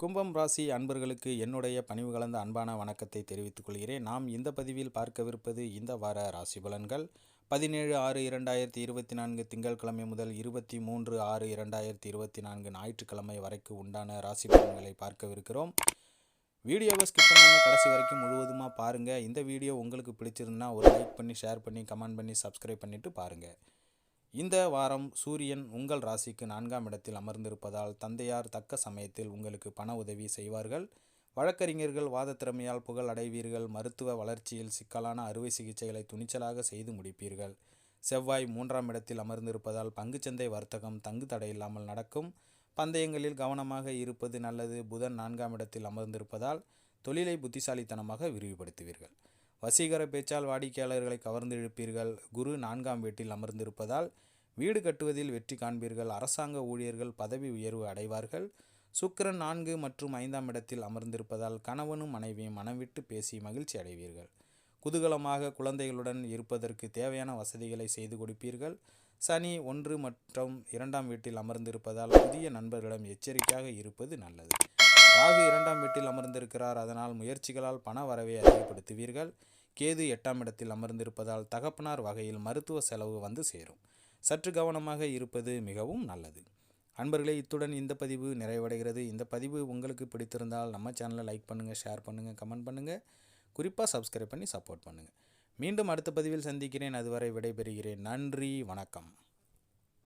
கும்பம் ராசி அன்பர்களுக்கு என்னுடைய பணிவு கலந்த அன்பான வணக்கத்தை தெரிவித்துக் கொள்கிறேன். நாம் இந்த பதிவில் பார்க்கவிருப்பது இந்த வார ராசி பலன்கள். பதினேழு ஆறு இரண்டாயிரத்தி இருபத்தி நான்கு திங்கட்கிழமை முதல் இருபத்தி மூன்று ஆறு இரண்டாயிரத்தி இருபத்தி நான்கு ஞாயிற்றுக்கிழமை வரைக்கும் உண்டான ராசி பலன்களை பார்க்கவிருக்கிறோம். வீடியோவை ஸ்கிப் பண்ணாமல் கடைசி வரைக்கும் முழுவதுமாக பாருங்கள் இந்த வீடியோ உங்களுக்கு பிடிச்சிருந்தா ஒரு லைக் பண்ணி ஷேர் பண்ணி கமெண்ட் பண்ணி சப்ஸ்கிரைப் பண்ணிவிட்டு பாருங்கள் இந்த வாரம் சூரியன் உங்கள் ராசிக்கு நான்காம் இடத்தில் அமர்ந்திருப்பதால் தந்தையார் தக்க சமயத்தில் உங்களுக்கு பண உதவி செய்வார்கள். வழக்கறிஞர்கள் வாத திறமையால் புகழ் அடைவீர்கள். மருத்துவ வளர்ச்சியில் சிக்கலான அறுவை சிகிச்சைகளை துணிச்சலாக செய்து முடிப்பீர்கள். செவ்வாய் மூன்றாம் இடத்தில் அமர்ந்திருப்பதால் பங்குச்சந்தை வர்த்தகம் தங்கு தடையில்லாமல் நடக்கும். பந்தயங்களில் கவனமாக இருப்பது நல்லது. புதன் நான்காம் இடத்தில் அமர்ந்திருப்பதால் தொழிலை புத்திசாலித்தனமாக விரிவுபடுத்துவீர்கள். வசீகர பேச்சால் வாடிக்கையாளர்களை கவர்ந்து இழுப்பீர்கள். குரு நான்காம் வீட்டில் அமர்ந்திருப்பதால் வீடு கட்டுவதில் வெற்றி காண்பீர்கள். அரசாங்க ஊழியர்கள் பதவி உயர்வு அடைவார்கள். சுக்கரன் நான்கு மற்றும் ஐந்தாம் இடத்தில் அமர்ந்திருப்பதால் கணவனும் மனைவியும் மனம் விட்டு பேசி மகிழ்ச்சி அடைவீர்கள். குதூகலமாக குழந்தைகளுடன் இருப்பதற்கு தேவையான வசதிகளை செய்து கொடுப்பீர்கள். சனி ஒன்று மற்றும் இரண்டாம் வீட்டில் அமர்ந்திருப்பதால் புதிய நண்பர்களிடம் எச்சரிக்கையாக இருப்பது நல்லது. ராகு எட்டாம் வீட்டில் அமர்ந்திருக்கிறார். அதனால் முயற்சிகளால் பண வரவை அதிகப்படுத்துவீர்கள். கேது எட்டாம் இடத்தில் அமர்ந்திருப்பதால் தகப்பனார் வகையில் மருத்துவ செலவு வந்து சேரும். சற்று கவனமாக இருப்பது மிகவும் நல்லது. அன்பர்களே இத்துடன் இந்த பதிவு நிறைவடைகிறது. இந்த பதிவு உங்களுக்கு பிடித்திருந்தால் நம்ம சேனலை லைக் பண்ணுங்கள் ஷேர் பண்ணுங்கள் கமெண்ட் பண்ணுங்கள் குறிப்பாக சப்ஸ்கிரைப் பண்ணி சப்போர்ட் பண்ணுங்கள் மீண்டும் அடுத்த பதிவில் சந்திக்கிறேன். அதுவரை விடைபெறுகிறேன். நன்றி வணக்கம்.